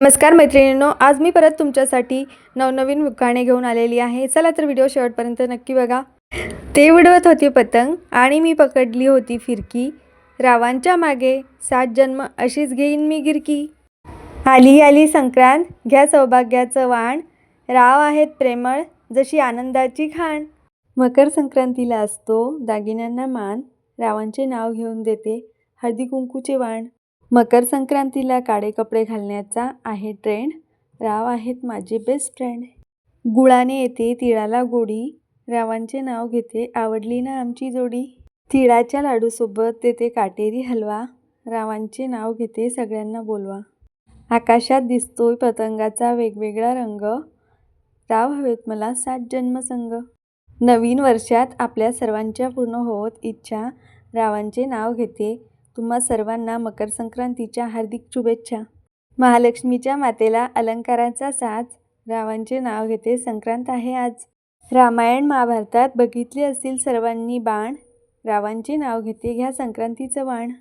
नमस्कार मैत्रिणींनो आज मी परत तुमच्यासाठी नवनवीन गाणे घेऊन आलेली आहे. चला तर व्हिडिओ शेवटपर्यंत नक्की बघा. ते उडवत होती पतंग आणि मी पकडली होती फिरकी. रावांच्या मागे सात जन्म अशीच घेईन मी गिरकी. आली आली संक्रांत घ्या सौभाग्याचं वाण. राव आहेत प्रेमळ जशी आनंदाची खाण. मकर संक्रांतीला असतो दागिन्यांना मान. रावांचे नाव घेऊन देते हळदी कुंकूचे वाण. मकर संक्रांतीला काळे कपडे घालण्याचा आहे ट्रेंड राव आहेत माझे बेस्ट फ्रेंड गुळाने येते तिळाला गोडी. रावांचे नाव घेते आवडली ना आमची जोडी. तिळाच्या लाडूसोबत तेथे काटेरी हलवा. रावांचे नाव घेते सगळ्यांना बोलवा. आकाशात दिसतोय पतंगाचा वेगवेगळा रंग. राव हवेत मला सात जन्मसंग. नवीन वर्षात आपल्या सर्वांच्या पूर्ण होत इच्छा. रावांचे नाव घेते तुम्हा सर्वांना मकर संक्रांतीच्या हार्दिक शुभेच्छा. महालक्ष्मीच्या मातेला अलंकारांचा साज. रावांचे नाव घेते संक्रांत आहे आज. रामायण महाभारतात बघितले असतील सर्वांनी बाण. रावांचे नाव घेते घ्या संक्रांतीचं वाण.